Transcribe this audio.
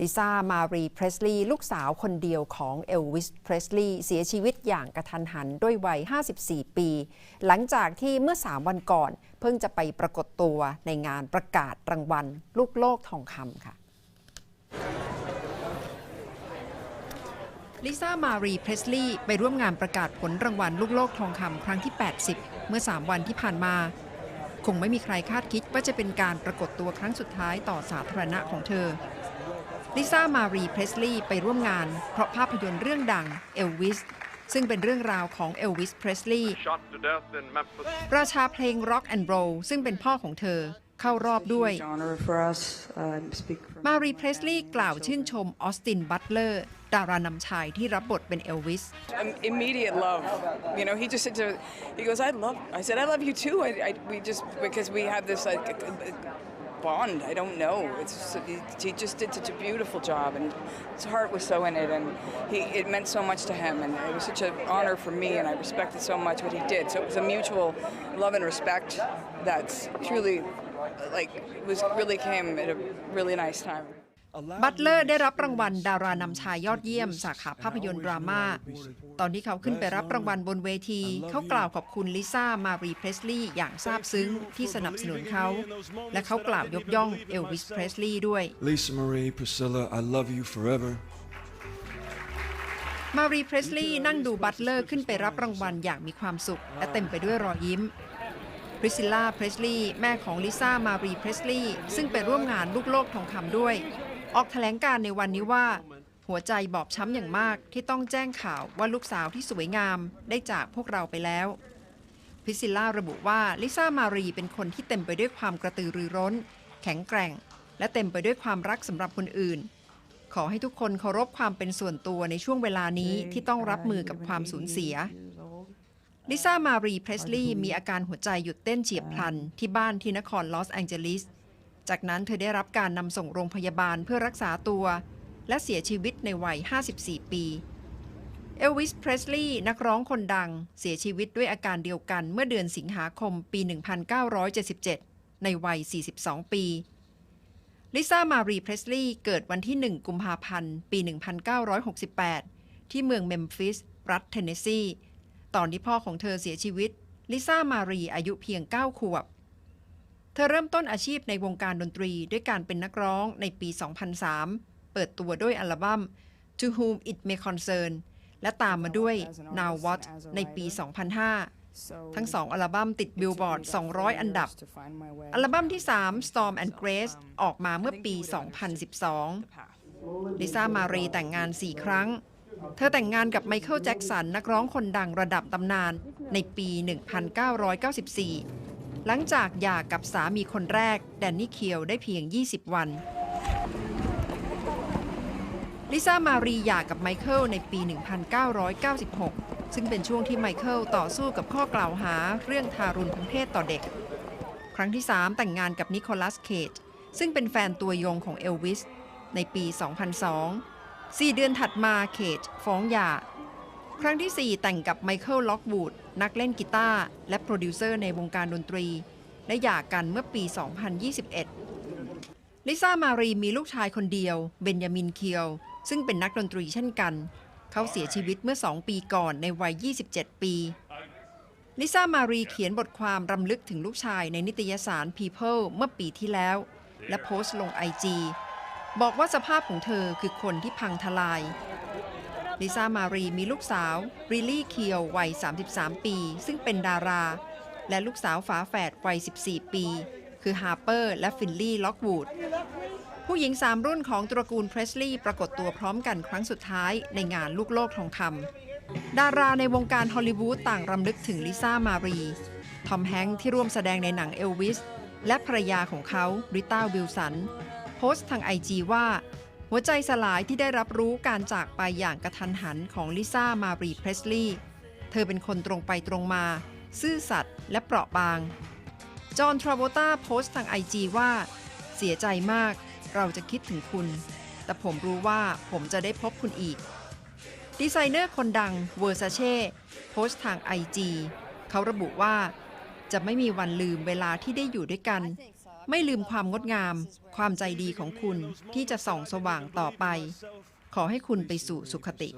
ลิซ่ามารีเพรสลีย์ลูกสาวคนเดียวของเอลวิสเพรสลีย์เสียชีวิตอย่างกระทันหันด้วยวัย 54 ปี หลังจากที่เมื่อ 3 วันก่อน เพิ่งจะไปปรากฏตัวในงานประกาศรางวัล ลูกโลกทองคำค่ะลิซ่ามารีเพรสลีย์ไปร่วมงานประกาศผลรางวัลลูกโลกทองคำครั้งที่ 80 เมื่อ 3 วันที่ผ่านมา คงไม่มีใครคาดคิดว่าจะเป็นการปรากฏตัวครั้งสุดท้ายต่อสาธารณะของเธอ ลิซ่ามารีเพรสลีย์ไปร่วมงาน เพราะภาพยนตร์เรื่องดังเอลวิสซึ่งเป็นเรื่องราวของเอลวิสเพรสลีย์ shot to death in Memphis. ราชาเพลงร็อกแอนด์โรลซึ่งเป็นพ่อของเธอเข้ารอบด้วย Huge honor for us. Uh, speak for มารีเพรสลีย์กล่าวชื่นชมออสติน บัตเลอร์ ดารานำชายที่รับบทเป็นเอลวิส Um, immediate love. You know, he just said to, he goes, I love, I said, I love you too. I, I, we just, because we have this like uh, bond. I don't know. It's he, just did such a beautiful job and his heart was so in it and he, it meant so much to him and it was such an honor for me and I respected so much what he did. So it was a mutual love and respect that's truly like was really came at a really nice time. บัตเลอร์ได้รับรางวัลดารานำชายยอดเยี่ยม สาขาภาพยนตร์ดราม่า ตอนที่เขาขึ้นไปรับรางวัลบนเวที เขากล่าวขอบคุณลิซ่า มารีเพรสลีย์อย่างซาบซึ้งที่สนับสนุนเขา และเขากล่าวยกย่องเอลวิสเพรสลีย์ด้วย Lisa Marie, Priscilla, I love you forever. มารีเพรสลีย์นั่งดูบัตเลอร์ขึ้นไปรับรางวัลอย่างมีความสุข และเต็มไปด้วยรอยยิ้มพริซิลล่าเพรสลีย์แม่ของลิซ่ามารีเพรสลีย์ซึ่งไปร่วมงานลูกโลกทองคำด้วย ออกแถลงการในวันนี้ว่า หัวใจบอบช้ำอย่างมากที่ต้องแจ้งข่าวว่าลูกสาวที่สวยงามได้จากพวกเราไปแล้ว พิซิลล่าระบุว่าลิซ่ามารีเป็นคนที่เต็มไปด้วยความกระตือรือร้น แข็งแกร่ง และเต็มไปด้วยความรักสำหรับคนอื่น ขอให้ทุกคนเคารพความเป็นส่วนตัวในช่วงเวลานี้ที่ต้องรับมือกับความสูญเสียลิซ่ามารีเพรสลีย์มีอาการหัวใจหยุดเต้นเฉียบพลันที่บ้านที่นครลอสแองเจลิส จากนั้นเธอได้รับการนำส่งโรงพยาบาลเพื่อรักษาตัว และเสียชีวิตในวัย 54 ปี เอลวิส เพรสลีย์นักร้องคนดัง เสียชีวิตด้วยอาการเดียวกันเมื่อเดือนสิงหาคมปี 1977 ในวัย 42 ปี ลิซ่า มารี เพรสลีย์เกิดวันที่ 1 กุมภาพันธ์ ปี 1968 ที่เมืองเมมฟิส รัฐเทนเนสซี ตอนที่พ่อของเธอเสียชีวิต ลิซ่า มารี อายุเพียง 9 ขวบ เธอเริ่มต้นอาชีพในวงการดนตรีด้วยการเป็นนักร้องในปี 2003 เปิดตัวด้วยอัลบั้ม To Whom It May Concern และตามมาด้วย Now What ในปี 2005 ทั้งสองอัลบั้มติดบิลบอร์ด 200 อันดับ อัลบั้มที่ 3 Storm and Grace ออกมาเมื่อปี 2012 ลิซ่ามารีแต่งงาน 4 ครั้ง เธอแต่งงานกับไมเคิลแจ็กสันนักร้องคนดังระดับตำนานในปี 1994 หลังจากหย่ากับสามีคนแรก แดนนี่เคียวได้เพียง 20 วัน ลิซ่ามารีหย่ากับไมเคิลในปี 1996 ซึ่งเป็นช่วงที่ไมเคิลต่อสู้กับข้อกล่าวหาเรื่องทารุณทางเพศต่อเด็ก ครั้งที่ 3 แต่งงานกับนิโคลัสเคจซึ่งเป็นแฟนตัวยงของเอลวิสในปี 2002 4 เดือนถัดมาเคจฟ้องหย่า ครั้งที่ 4 แต่งกับไมเคิลล็อกวูดนักเล่นกีตาร์และโปรดิวเซอร์ในวงการดนตรี และหย่ากันเมื่อปี 2021 ลิซ่ามารีมีลูกชายคนเดียว เบนยามินเคียว ซึ่งเป็นนักดนตรีเช่นกัน เขาเสียชีวิตเมื่อ 2 ปีก่อนในวัย 27 ปี ลิซ่ามารีเขียนบทความรำลึกถึงลูกชายในนิตยสาร People เมื่อปีที่แล้ว และโพสต์ลงไอจีบอกว่าสภาพของเธอคือคนที่พังทลาย ลิซ่ามารีมีลูกสาวริลลี่เคียววัย 33 ปี ซึ่งเป็นดารา และลูกสาวฝาแฝดวัย 14 ปี คือฮาร์เปอร์และฟินลี่ล็อกวูดผู้หญิง 3 รุ่นของตระกูลเพรสลีย์ปรากฏตัวพร้อมกันครั้งสุดท้ายในงานลูกโลกทองคำดาราในวงการฮอลลีวูดต่างรำลึกถึงลิซ่ามารีทอมแฮงค์ที่ร่วมแสดงในหนังเอลวิสและภรรยาของเขาริต้าวิลสัน โพสต์ทางไอจีว่า หัวใจสลายที่ได้รับรู้การจากไปอย่างกระทันหันของลิซ่ามารีเพรสลีย์เธอเป็นคนตรงไปตรงมา ซื่อสัตย์และเปราะบาง จอห์นทราโบตาโพสต์ทางไอจีว่า เสียใจมาก เราจะคิดถึงคุณ แต่ผมรู้ว่าผมจะได้พบคุณอีก ดีไซเนอร์คนดังเวอร์ซาเช่โพสต์ทางไอจีเขาระบุว่า จะไม่มีวันลืมเวลาที่ได้อยู่ด้วยกัน ไม่ลืมความงดงาม ความใจดีของคุณที่จะส่องสว่างต่อไป ขอให้คุณไปสู่สุขติ